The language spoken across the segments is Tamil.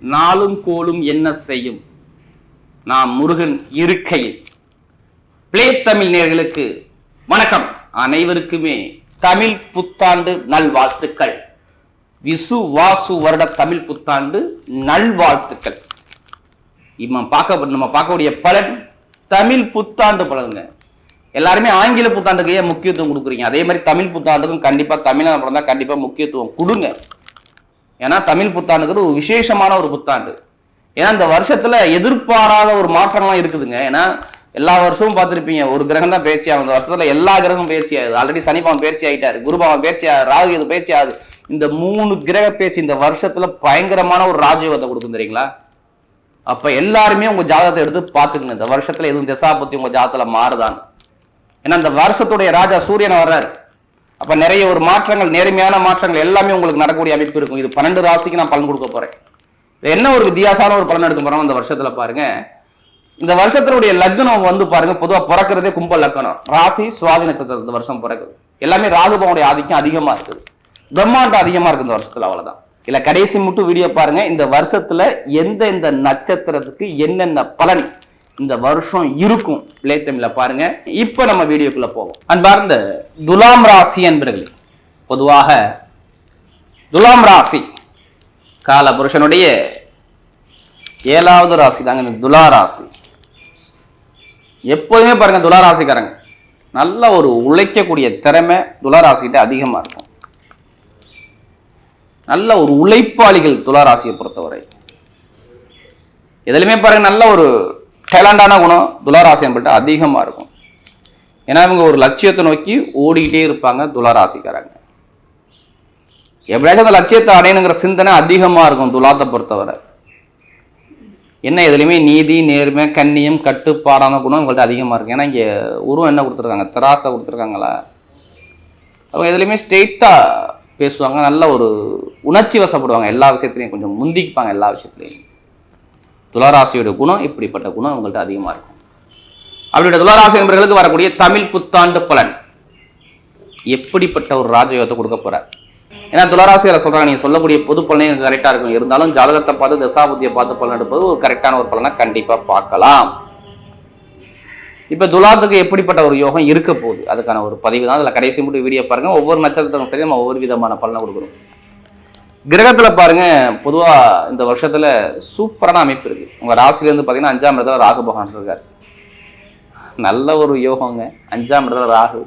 நாளும் கோலும் என்ன செய்யும்? நாம் முருகன் இருக்கையில். பிளே தமிழ் நேர்களுக்கு வணக்கம். அனைவருக்குமே தமிழ் புத்தாண்டு நல்வாழ்த்துக்கள். விசு வாசு வருட தமிழ் புத்தாண்டு நல்வாழ்த்துக்கள். நம்ம பார்க்க நம்ம பார்க்கக்கூடிய பலன் தமிழ் புத்தாண்டு பலனுங்க. எல்லாருமே ஆங்கில புத்தாண்டுக்கு ஏன் முக்கியத்துவம் கொடுக்குறீங்க? அதே மாதிரி தமிழ் புத்தாண்டுக்கும் கண்டிப்பா தமிழ் பிறந்தால் கண்டிப்பாக முக்கியத்துவம் கொடுங்க. ஏன்னா தமிழ் புத்தாண்டுங்கிறது ஒரு விசேஷமான ஒரு புத்தாண்டு. ஏன்னா இந்த வருஷத்துல எதிர்பாராத ஒரு மாற்றம்லாம் இருக்குதுங்க. ஏன்னா எல்லா வருஷமும் பார்த்துருப்பீங்க ஒரு கிரகம் தான் பயிற்சி ஆகும். இந்த வருஷத்துல எல்லா கிரகமும் பயிற்சி ஆகுது. ஆல்ரெடி சனி பயிற்சி ஆகிட்டாரு குருபவன் பயிற்சி ஆகுது ராகு இது பயிற்சி ஆகுது. இந்த மூணு கிரக பயிற்சி இந்த வருஷத்துல பயங்கரமான ஒரு ராஜயோகத்தை கொடுக்கும் தெரியுங்களா? அப்ப எல்லாருமே உங்க ஜாதகத்தை எடுத்து பாத்துக்கணும் இந்த வருஷத்துல எதுவும் திசாபத்தி உங்க ஜாதகத்துல மாறுதான்னு. ஏன்னா இந்த வருஷத்துடைய ராஜா சூரியன் வர்றாரு. அப்ப நிறைய ஒரு மாற்றங்கள் நேர்மையான மாற்றங்கள் எல்லாமே உங்களுக்கு நடக்கக்கூடிய அமைப்பு இருக்கும். இது பன்னெண்டு ராசிக்கு நான் பலன் கொடுக்க போறேன். என்ன ஒரு வித்தியாசமான ஒரு பலன் எடுக்க போறோம் இந்த வருஷத்துல பாருங்க. இந்த வருஷத்தினுடைய லக்னம் வந்து பாருங்க பொதுவா பிறக்கிறதே கும்ப லக்னம். ராசி சுவாதி நட்சத்திரம் இந்த வருஷம் பிறக்குது. எல்லாமே ராகுபவனுடைய ஆதிக்கம் அதிகமா இருக்குது. பிரம்மாண்டம் அதிகமா இருக்கு இந்த வருஷத்துல அவ்வளவுதான். இல்ல கடைசி மட்டும் வீடியோ பாருங்க. இந்த வருஷத்துல எந்த எந்த நட்சத்திரத்துக்கு என்னென்ன பலன் இந்த வருஷம் இருக்கும். பிளேத்தமிழ்ல பாருங்க. இப்ப நம்ம வீடியோக்குள்ள போவோம். அன்பார்ந்த துலாம் ராசி என்பர்களே பொதுவாக துலாம் ராசி கால புருஷனுடைய ஏழாவது ராசி தாங்க இந்த துலா ராசி. எப்போதுமே பாருங்க துலா ராசிக்காரங்க நல்ல ஒரு உழைக்கக்கூடிய திறமை துலா ராசிகிட்ட அதிகமா இருக்கும். நல்ல ஒரு உழைப்பாளிகள் துலா ராசியை பொறுத்தவரை. எதுலையுமே பாருங்க நல்ல ஒரு டேலண்டான குணம் துளாராசி என்பது அதிகமாக இருக்கும். ஏன்னா இவங்க ஒரு லட்சியத்தை நோக்கி ஓடிக்கிட்டே இருப்பாங்க துளாராசிக்காரங்க. எப்படியாச்சும் அந்த லட்சியத்தை அடையணுங்கிற சிந்தனை அதிகமாக இருக்கும் துலாத்தை பொறுத்தவரை. என்ன எதுலையுமே நீதி நேர்மை கண்ணியம் கட்டுப்பாடான குணம் இவங்கள்ட்ட அதிகமாக இருக்கும். ஏன்னா இங்கே உருவம் என்ன கொடுத்துருக்காங்க? திராசை கொடுத்துருக்காங்களா? அவங்க எதுலையுமே ஸ்ட்ரெயிட்டாக பேசுவாங்க. நல்ல ஒரு உணர்ச்சி வசப்படுவாங்க. எல்லா விஷயத்துலையும் கொஞ்சம் முந்திக்குப்பாங்க எல்லா விஷயத்துலையும். துளாராசியோட குணம் இப்படிப்பட்ட குணம் உங்கள்கிட்ட அதிகமாக இருக்கும். அப்படிப்பட்ட துளாராசி என்பவர்களுக்கு வரக்கூடிய தமிழ் புத்தாண்டு பலன். எப்படிப்பட்ட ஒரு ராஜயோகத்தை கொடுக்க போகிறார் ஏன்னா துளாராசியில் சொல்கிறாங்க நீங்கள் சொல்லக்கூடிய பொது பலனே கரெக்டாக இருக்கும். இருந்தாலும் ஜாதகத்தை பார்த்து தசாபுத்தியை பார்த்து பலன் எடுப்பது ஒரு கரெக்டான ஒரு பலனை கண்டிப்பாக பார்க்கலாம். இப்போ துலாத்துக்கு எப்படிப்பட்ட ஒரு யோகம் இருக்க போகுது? அதுக்கான ஒரு பதிவு தான். அதில் கடைசி மட்டும் வீடியோ பாருங்கள் ஒவ்வொரு நட்சத்திரத்துக்கும் சரி நம்ம ஒவ்வொரு விதமான பலனை கொடுக்குறோம். கிரகத்துல பாருங்க பொதுவா இந்த வருஷத்துல சூப்பரான அமைப்பு இருக்கு. உங்க ராசில இருந்து பாத்தீங்கன்னா அஞ்சாம் இடத்துல ராகு பகவான் இருக்காரு. நல்ல ஒரு யோகங்க. அஞ்சாம் இடத்துல ராகு.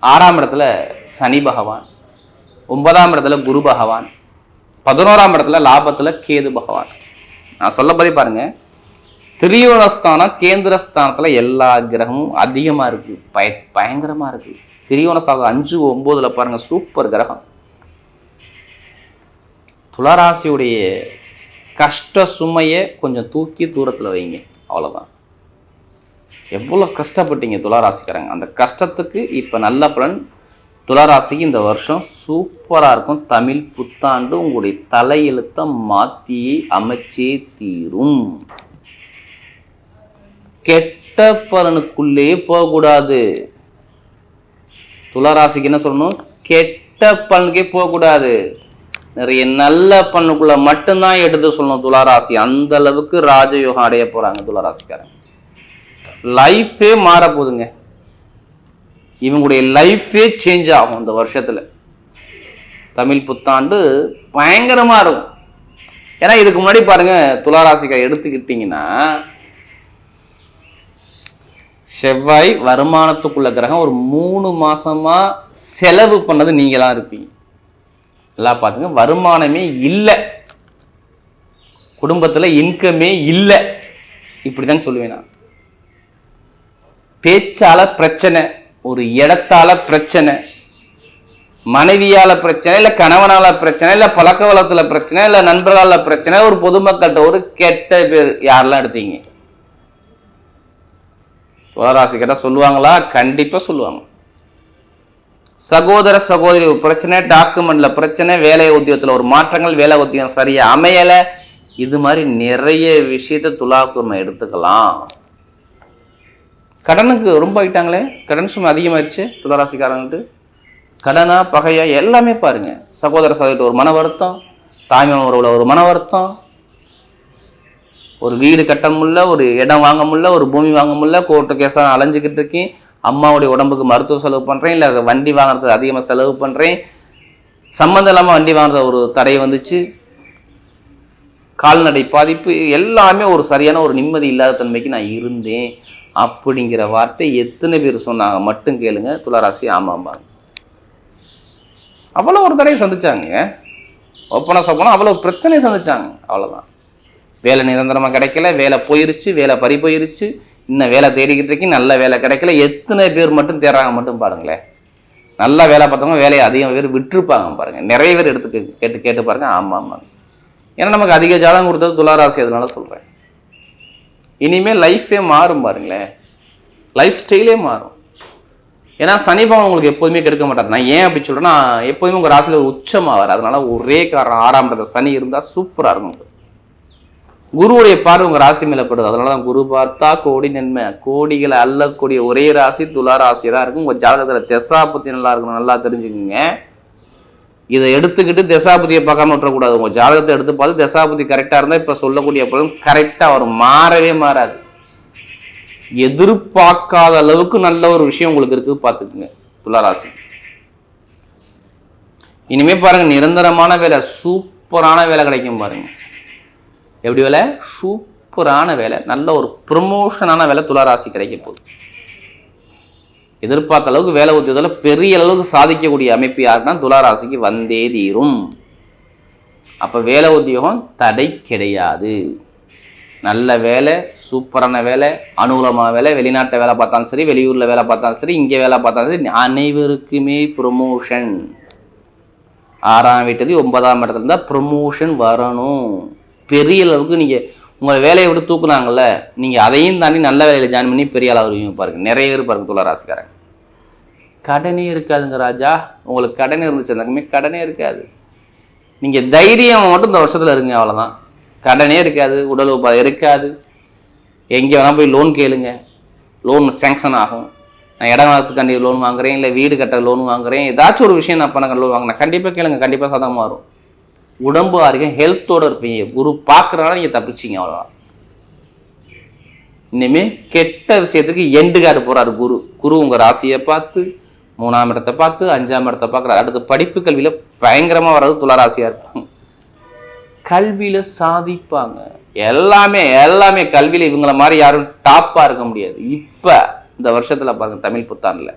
ஆறாம் இடத்துல சனி பகவான். ஒன்பதாம் இடத்துல குரு பகவான். பதினோராம் இடத்துல லாபத்துல கேது பகவான். நான் சொல்லப்படி பாருங்க திரியோணஸ்தானம் கேந்திரஸ்தானத்துல எல்லா கிரகமும் அதிகமா இருக்கு. பய பயங்கரமா இருக்கு. திரியோணஸ்தானம் அஞ்சு ஒன்பதுல பாருங்க சூப்பர் கிரகம். துளராசியுடைய கஷ்ட சுமையை கொஞ்சம் தூக்கி தூரத்தில் வைங்க. அவ்வளோதான் எவ்வளோ கஷ்டப்பட்டீங்க துளாராசிக்காரங்க. அந்த கஷ்டத்துக்கு இப்போ நல்ல பலன். துளாராசிக்கு இந்த வருஷம் சூப்பராக இருக்கும். தமிழ் புத்தாண்டு உங்களுடைய தலையெழுத்தை மாற்றி அமைச்சே தீரும். கெட்ட பலனுக்குள்ளே போகக்கூடாது. துளாராசிக்கு என்ன சொல்லணும்? கெட்ட பலனுக்கே போகக்கூடாது. நிறைய நல்ல பண்ணுக்குள்ள மட்டும்தான் எடுத்து சொல்லணும் துளாராசி. அந்த அளவுக்கு ராஜயோகம் அடைய போறாங்க துளாராசிக்காரங்க. லைஃபே மாற போகுதுங்க இவங்களுடைய லைஃபே சேஞ்ச் ஆகும் இந்த வருஷத்துல. தமிழ் புத்தாண்டு பயங்கரமா இருக்கும். ஏன்னா இதுக்கு முன்னாடி பாருங்க துளாராசிக்கார எடுத்துக்கிட்டீங்கன்னா செவ்வாய் வருமானத்துக்குள்ள கிரகம் ஒரு மூணு மாசமா செலவு பண்ணது நீங்களா இருப்பீங்க. எல்லாம் பார்த்துங்க. வருமானமே இல்லை. குடும்பத்தில் இன்கமே இல்லை. இப்படிதான் சொல்லுவேன் நான். பேச்சால பிரச்சனை ஒரு இடத்தால பிரச்சனை மனைவியால பிரச்சனை இல்லை கணவனால பிரச்சனை இல்லை பழக்க வளத்தில் பிரச்சனை இல்லை நண்பர்களால பிரச்சனை ஒரு பொதுமக்கள்கிட்ட ஒரு கெட்ட பேர் யாரெல்லாம் எடுத்தீங்க? துளராசி சொல்லுவாங்களா? கண்டிப்பாக சொல்லுவாங்க. சகோதர சகோதரி ஒரு பிரச்சனை டாக்குமெண்ட்ல பிரச்சனை வேலை உத்தியோகத்துல ஒரு மாற்றங்கள் வேலை உத்தியோகம் சரியா அமையல. இது மாதிரி நிறைய விஷயத்த துலாக்குமை எடுத்துக்கலாம். கடனுக்கு ரொம்ப ஆகிட்டாங்களே கடன் சுமை அதிகமாயிருச்சு துளராசிக்காரங்கள்ட்டு. கடனா பகையா எல்லாமே பாருங்க. சகோதர சகோதரிட்ட ஒரு மன வருத்தம் தாய்மை உறவுல ஒரு மன வருத்தம். ஒரு வீடு கட்ட முடியல ஒரு இடம் வாங்க முடியல ஒரு பூமி வாங்க முடியல கோர்ட்டு கேஸாக அலைஞ்சிக்கிட்டு இருக்கேன். அம்மாவுடைய உடம்புக்கு மருத்துவ செலவு பண்ணுறேன் இல்லை வண்டி வாங்குறது அதிகமாக செலவு பண்ணுறேன் சம்மந்தம் இல்லாமல் வண்டி வாங்குறது ஒரு தடை வந்துச்சு. கால்நடை பாதிப்பு எல்லாமே ஒரு சரியான ஒரு நிம்மதி இல்லாத தன்மைக்கு நான் இருந்தேன். அப்படிங்கிற வார்த்தை எத்தனை பேர் சொன்னாங்க மட்டும் கேளுங்க. துளாராசி ஆமாம்பாங்க அவ்வளோ ஒரு தடையை சந்திச்சாங்க. ஒப்பனை சொப்பனா அவ்வளோ பிரச்சனையை சந்திச்சாங்க. அவ்வளோதான் வேலை நிரந்தரமாக கிடைக்கல வேலை போயிருச்சு வேலை பறி போயிருச்சு. இன்னும் வேலை தேடிக்கிட்டு இருக்கீங்க நல்ல வேலை கிடைக்கல. எத்தனை பேர் மட்டும் தேடுறாங்க மட்டும் பாருங்களேன். நல்ல வேலை பார்த்தவங்க வேலையை அதிகம் பேர் விட்டுருப்பாங்க பாருங்கள் நிறைய பேர் எடுத்து கேட்டு கேட்டு பாருங்கள் ஆமாம் ஆமாம் ஏன்னா நமக்கு அதிக ஜாதகம் கொடுத்தது துளாராசி அதனால சொல்கிறேன் இனிமேல் லைஃபே மாறும் பாருங்களேன். லைஃப் ஸ்டைலே மாறும். ஏன்னா சனி உங்களுக்கு எப்போதுமே கெடுக்க மாட்டார். நான் ஏன் அப்படி சொல்கிறேன்னா எப்போதுமே உங்கள் ராசியில் ஒரு உச்சமாவார். அதனால ஒரே காரணம் ஆறாம் சனி இருந்தால் சூப்பராக இருக்கும். குருவுடைய பார்வை உங்க ராசி மேல படுது. அதனால தான் குரு பார்த்தா கோடி நன்மை. கோடிகளை அள்ளக்கூடிய ஒரே ராசி துலா ராசி தான் இருக்கும். உங்க ஜாதகத்துல தெசாபத்தி நல்லா இருக்கணும் நல்லா தெரிஞ்சுக்குங்க. இதை எடுத்துக்கிட்டு தசாபதியை பார்க்காம விட்டுறக்கூடாது. உங்க ஜாதகத்தை எடுத்து பார்த்து தசாபதி கரெக்டா இருந்தா இப்ப சொல்லக்கூடிய பொருள் கரெக்டா வரும். மாறவே மாறாது. எதிர்பார்க்காத அளவுக்கு நல்ல ஒரு விஷயம் உங்களுக்கு இருக்கு பார்த்துக்குங்க. துளாராசி இனிமே பாருங்க நிரந்தரமான வேலை சூப்பரான வேலை கிடைக்கும் பாருங்க. எப்படி வேலை? சூப்பரான வேலை. நல்ல ஒரு ப்ரமோஷனான வேலை துளாராசி கிடைக்க போகுது. எதிர்பார்த்த அளவுக்கு வேலை உத்தியோகத்தில் பெரிய அளவுக்கு சாதிக்கக்கூடிய அமைப்பு யாருன்னா துளாராசிக்கு வந்தே தீரும். அப்போ வேலை உத்தியோகம் தடை கிடையாது. நல்ல வேலை சூப்பரான வேலை அனுகூலமான வேலை வெளிநாட்டை வேலை பார்த்தாலும் சரி வெளியூரில் வேலை பார்த்தாலும் சரி இங்கே வேலை பார்த்தாலும் சரி அனைவருக்குமே ப்ரொமோஷன் ஆறாம் வீட்டது ஒன்பதாம் இடத்துல இருந்தால் ப்ரொமோஷன் வரணும். பெரிய அளவுக்கு நீங்கள் உங்களை வேலையை விட்டு தூக்குனாங்கல்ல நீங்கள் அதையும் தாண்டி நல்ல வேலையில் ஜாயின் பண்ணி பெரிய அளவு வருவீங்க பாருங்க. நிறைய பேர் பாருங்க துளராசிக்காரங்க கடனே இருக்காதுங்க ராஜா. உங்களுக்கு கடனே இருந்துச்சுனாக்குமே கடனே இருக்காது. நீங்கள் தைரியம் மட்டும் இந்த வருஷத்தில் இருங்க அவ்வளோதான் கடனே இருக்காது உடல் உபாதை இருக்காது. எங்கே வேணால் போய் லோன் கேளுங்க. லோன் சேங்ஷன் ஆகும். நான் இடம் வாங்கறதுக்காண்டி லோன் வாங்குறேன் இல்லை வீடு கட்ட லோன் வாங்குறேன். ஏதாச்சும் ஒரு விஷயம் நான் பண்ண லோன் வாங்கினேன் கண்டிப்பாக கேளுங்க கண்டிப்பாக சாதகமாக வரும் உடம்பு ஆரோக்கியம் ஹெல்த்தோட இருப்பீங்க. குரு பார்க்குறனால நீங்கள் தப்பிச்சிங்க அவ்வளோதான் இனிமேல் கெட்ட விஷயத்துக்கு எண்டு காட்டு போறாரு குரு. குரு உங்க ராசியை பார்த்து மூணாம் இடத்தை பார்த்து அஞ்சாம் இடத்தை பார்க்குறாரு. அடுத்து படிப்பு கல்வியில பயங்கரமா வர்றது துளராசியாக இருப்பாங்க. கல்வியில சாதிப்பாங்க. எல்லாமே எல்லாமே கல்வியில இவங்கள மாதிரி யாரும் டாப்பா இருக்க முடியாது. இப்ப இந்த வருஷத்துல பாருங்க தமிழ் புத்தாண்டுல.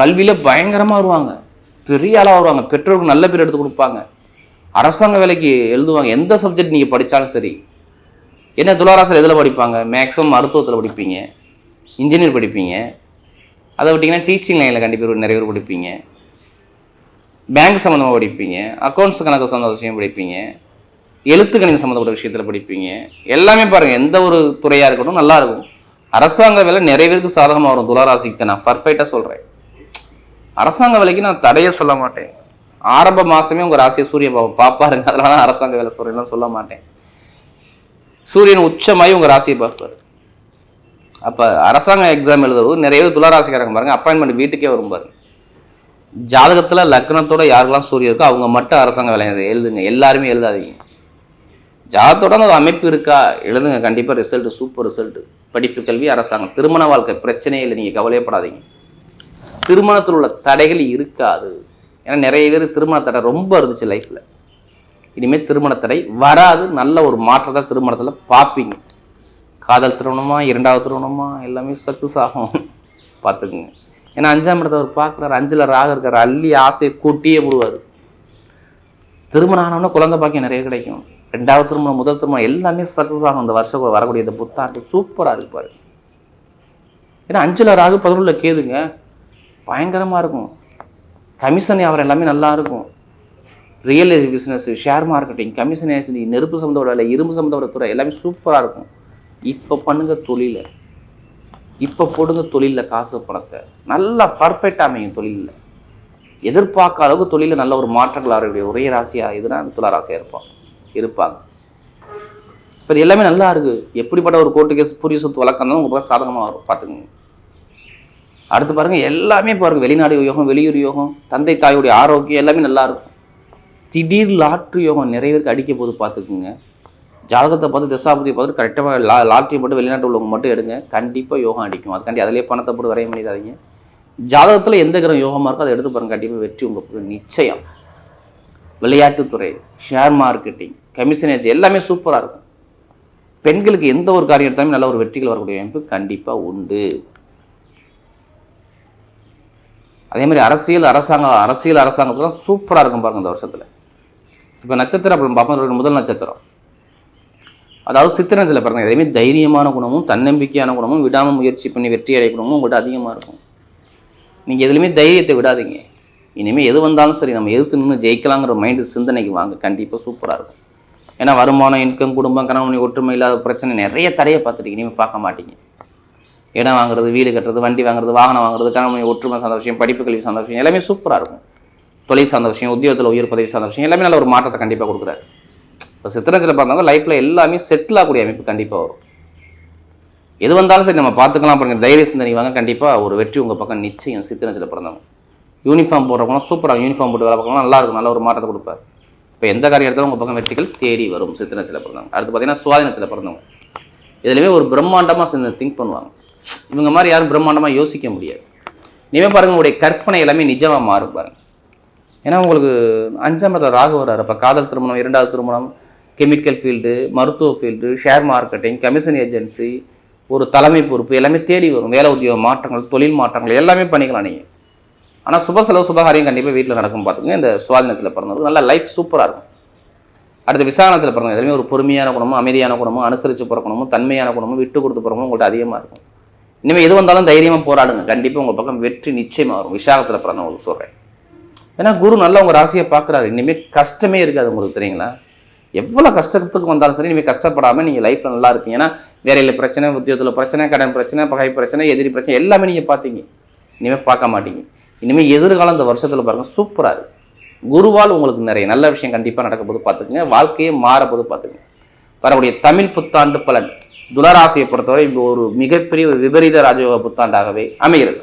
கல்வியில பயங்கரமா வருவாங்க. பெரிய ஆளாக வருவாங்க. பெற்றோருக்கு நல்ல பேர் எடுத்து கொடுப்பாங்க. அரசாங்க வேலைக்கு எழுதுவாங்க. எந்த சப்ஜெக்ட் நீங்கள் படித்தாலும் சரி. என்ன துளாராசில் எதில் படிப்பாங்க? மேக்ஸிமம் மருத்துவத்தில் படிப்பீங்க. இன்ஜினியர் படிப்பீங்க. அதை விட்டிங்கன்னா டீச்சிங் லைனில் கண்டிப்பாக நிறைய பேர் படிப்பீங்க. பேங்க் சம்மந்தமாக படிப்பீங்க. அக்கௌண்ட்ஸ் கணக்கு சம்மந்த விஷயம் படிப்பீங்க. எழுத்து கணிதம் சம்மந்தப்பட்ட விஷயத்தில் படிப்பீங்க. எல்லாமே பாருங்கள் எந்த ஒரு துறையாக இருக்கட்டும் நல்லா இருக்கும். அரசாங்க வேலை நிறைய பேருக்கு சாதகமாக வரும். துளாராசிக்கு நான் பர்ஃபெக்டாக சொல்கிறேன் அரசாங்க வேலைக்கு நான் தடையே சொல்ல மாட்டேன். ஆரம்ப மாசமே உங்கள் ராசியை சூரிய பாபா பார்ப்பாருங்க. அதனால அரசாங்க வேலை சூரியன்லாம் சொல்ல மாட்டேன். சூரியன் உச்சமாயி உங்க ராசியை பார்ப்பாரு. அப்ப அரசாங்க எக்ஸாம் எழுதுறது நிறைய பேர் துளாராசிக்காரங்க பாருங்க. அப்பாயின்மெண்ட் வீட்டுக்கே வரும் பாருங்க. ஜாதகத்துல லக்னத்தோட யாருக்கெல்லாம் சூரியன் இருக்கோ அவங்க மட்டும் அரசாங்க வேலை எழுதுங்க. எல்லாருமே எழுதாதீங்க. ஜாதகத்தோட அந்த அமைப்பு இருக்கா? எழுதுங்க. கண்டிப்பா ரிசல்ட் சூப்பர் ரிசல்ட் படிப்பு கல்வி அரசாங்கம். திருமண வாழ்க்கை பிரச்சனையே இல்லை. நீங்க கவலையப்படாதீங்க. திருமணத்தில் உள்ள தடைகள் இருக்காது. ஏன்னா நிறைய பேர் திருமண தடை ரொம்ப இருந்துச்சு லைஃப்பில் இனிமேல் திருமண தடை வராது. நல்ல ஒரு மாற்றத்தை திருமணத்தில் பார்ப்பீங்க. காதல் திருமணமா இரண்டாவது திருமணமா எல்லாமே சக்ஸஸ் ஆகும். பார்த்துக்குங்க. ஏன்னா அஞ்சாம் இடத்தை அவர் பார்க்குறாரு அஞ்சில் ராக இருக்கார் அள்ளி ஆசையை கூட்டியே விடுவார் திருமணம் ஆனவொன்னே குழந்தை பாக்கியம் நிறைய கிடைக்கும். ரெண்டாவது திருமணம் முதல் திருமணம் எல்லாமே சக்ஸஸ் ஆகும். இந்த வருஷம் வரக்கூடிய இந்த புத்தாண்டு சூப்பராக இருப்பார் ஏன்னா அஞ்சில் ராகு பதினொன்றில் கேதுங்க. பயங்கரமாக இருக்கும். கமிஷன் வியாபாரம் எல்லாமே நல்லா இருக்கும். Real business share marketing commission agency நெருப்பு சம்மந்தப்பட்ட இல்லை இரும்பு சம்மந்தப்பட்ட துறை எல்லாமே சூப்பராக இருக்கும். இப்போ பண்ணுங்க தொழில. இப்போ போடுங்க தொழிலில் காசு பணத்தை. நல்லா பர்ஃபெக்ட் அமையும் தொழிலில். எதிர்பார்க்காத அளவுக்கு தொழிலில் நல்ல ஒரு மாற்றங்கள் அவருடைய ஒரே ராசியாக இதுனா துலா ராசியாக இருப்பான் இருப்பாங்க. இப்போ எல்லாமே நல்லா இருக்குது எப்படிப்பட்ட ஒரு கோர்ட்டு கேஸ் புரிய சொத்து வழக்கம் தான் உங்களுக்கு சாதகமாக வரும். பார்த்துக்கோங்க. அடுத்து பாருங்க எல்லாமே பாருங்க வெளிநாடு யோகம் வெளியூர் யோகம் தந்தை தாயுடைய ஆரோக்கியம் எல்லாமே நல்லா இருக்கும். திடீர் லாட்ரி யோகம் நிறைய பேருக்கு அடிக்க போது பார்த்துக்குங்க. ஜாதகத்தை பார்த்து திசாபதியை பார்த்து கரெக்டாக லா லாட்ரி மட்டும் வெளிநாட்டு உள்ளவங்க மட்டும் எடுங்க. கண்டிப்பாக யோகம் அடிக்கும். அதுக்காண்டி அதிலே பணத்தை போட்டு வரைய பண்ணிடாதீங்க. ஜாதகத்தில் எந்த கிரகம் யோகமாக இருக்கோ அதை எடுத்து பாருங்கள் கண்டிப்பாக வெற்றி உங்களுக்கு நிச்சயம். விளையாட்டுத்துறை ஷேர் மார்க்கெட்டிங் கமிஷன் ஏஜ் எல்லாமே சூப்பராக இருக்கும். பெண்களுக்கு எந்த ஒரு காரியம் எடுத்தாலும் நல்ல ஒரு வெற்றிகள் வரக்கூடிய வாய்ப்பு கண்டிப்பாக உண்டு. அதே மாதிரி அரசியல் அரசாங்கம் அரசியல் அரசாங்கத்துலாம் சூப்பராக இருக்கும் பாருங்க இந்த வருஷத்தில். இப்போ நட்சத்திரம் அப்புறம் பார்ப்போம். முதல் நட்சத்திரம். அதாவது சித்திரஞ்சில் பிறந்த எதையுமே தைரியமான குணமும் தன்னம்பிக்கையான குணமும் விடாமல் முயற்சி பண்ணி வெற்றி அடைய குணமும் உங்கள்கிட்ட அதிகமாக இருக்கும். நீங்கள் எதுலையுமே தைரியத்தை விடாதீங்க. இனிமேல் எது வந்தாலும் சரி நம்ம எதிர்த்து நின்று ஜெயிக்கலாங்கிற மைண்டு சிந்தனைக்கு வாங்க. கண்டிப்பாக சூப்பராக இருக்கும். ஏன்னா வருமானம் இன்கம் குடும்பம் கணவனி ஒற்றுமை இல்லாத பிரச்சனை நிறைய தடையை பார்த்துருக்கீங்க இனிமேல் பார்க்க மாட்டீங்க. இடம் வாங்குறது வீடு கட்டுறது வண்டி வாங்குறது வாகனம் வாங்குறது கணவனி ஒற்றுமை சார்ந்த விஷயம் படிப்பு கல்வி சார்ந்த விஷயம் எல்லாமே சூப்பராக இருக்கும். தொழில் சார்ந்த விஷயம் உத்தியோகத்தில் உயர் பதவி சார்ந்த விஷயம் எல்லாமே நல்ல ஒரு மாற்றத்தை கண்டிப்பாக கொடுக்குறாரு. இப்போ சித்திரத்தில் பார்த்தவங்க லைஃப்பில் எல்லாமே செட்டில் ஆகக்கூடிய அமைப்பு கண்டிப்பாக வரும். எது வந்தாலும் சரி நம்ம பார்த்துக்கலாம் பாருங்க தைரிய சிந்தனை வாங்க கண்டிப்பாக ஒரு வெற்றி உங்கள் பக்கம் நிச்சயம் சித்திரத்தில் பிறந்தவங்க. யூனிஃபார்ம் போடுறவங்க சூப்பராக யூனிஃபார்ம் போட்டு வேலை பார்க்கலாம் நல்லா இருக்கும் நல்ல ஒரு மாற்றத்தை கொடுப்பார். இப்போ எந்த காரியம் உங்கள் பக்கம் வெற்றிகள் தேடி வரும் சித்திரத்தில் பிறந்தவங்க? அடுத்து பார்த்தீங்கன்னா சுவாதினத்தில் பிறந்தவங்க. இதுலையுமே ஒரு பிரம்மாண்டமாக சேர்ந்து திங்க் பண்ணுவாங்க. இவங்க மாதிரி யாரும் பிரம்மாண்டமாக யோசிக்க முடியாது. இனிமேல் பாருங்க உங்களுடைய கற்பனை எல்லாமே நிஜமாக மாறும் பாருங்கள் ஏன்னா உங்களுக்கு அஞ்சாம் இடத்துல ராகு வர்றாரு. அப்போ காதல் திருமணம் இரண்டாவது திருமணம் கெமிக்கல் ஃபீல்டு மருத்துவ field share marketing commission agency ஒரு தலைமை பொறுப்பு எல்லாமே தேடி வரும். வேலை உத்தியோக மாற்றங்கள் தொழில் மாற்றங்கள் எல்லாமே பண்ணிக்கலாம் நீங்கள் ஆனால் சுப செலவு சுபகாரியம் கண்டிப்பாக வீட்டில் நடக்கும் பார்த்துங்க இந்த சுவாதினத்தில் பிறந்தவங்க நல்ல லைஃப் சூப்பராக இருக்கும். அடுத்த விசாரணத்தில் பிறந்தவங்க எதுவுமே ஒரு பொறுமையான குணமும் அமைதியான குணமும் அனுசரித்து பிறக்கணும் குணமும் தன்மையான குணமும் விட்டு கொடுத்து பிறக்கணும் உங்கள்கிட்ட அதிகமாக இருக்கும். இனிமேல் எது வந்தாலும் தைரியமாக போராடுங்க. கண்டிப்பாக உங்கள் பக்கம் வெற்றி நிச்சயமாக வரும். விசாகத்தில் பிறந்தவங்களுக்கு சொல்கிறேன் ஏன்னா குரு நல்லா உங்கள் ராசியை பார்க்குறாரு. இனிமேல் கஷ்டமே இருக்காது உங்களுக்கு தெரியுங்களா? எவ்வளோ கஷ்டத்துக்கு வந்தாலும் சரி இனிமேல் கஷ்டப்படாமல் நீங்கள் லைஃப்பில் நல்லா இருப்பீங்க. ஏன்னா வேலையில் பிரச்சனை உத்தியோகத்தில் பிரச்சனை கடன் பிரச்சனை பகை பிரச்சனை எதிரி பிரச்சனை எல்லாமே நீங்கள் பார்த்தீங்க இனிமேல் பார்க்க மாட்டீங்க. இனிமேல் எதிர்காலம் இந்த வருஷத்தில் பாருங்கள் சூப்பராக இருக்கு. குருவால் உங்களுக்கு நிறைய நல்ல விஷயம் கண்டிப்பாக நடக்க போது பார்த்துக்குங்க. வாழ்க்கையே மாற போது பார்த்துக்குங்க. வரக்கூடிய தமிழ் புத்தாண்டு பலன். துளராசியை பொறுத்தவரை இப்போ ஒரு மிகப்பெரிய ஒரு விபரீத ராஜயோக புத்தாண்டாகவே அமைகிறது.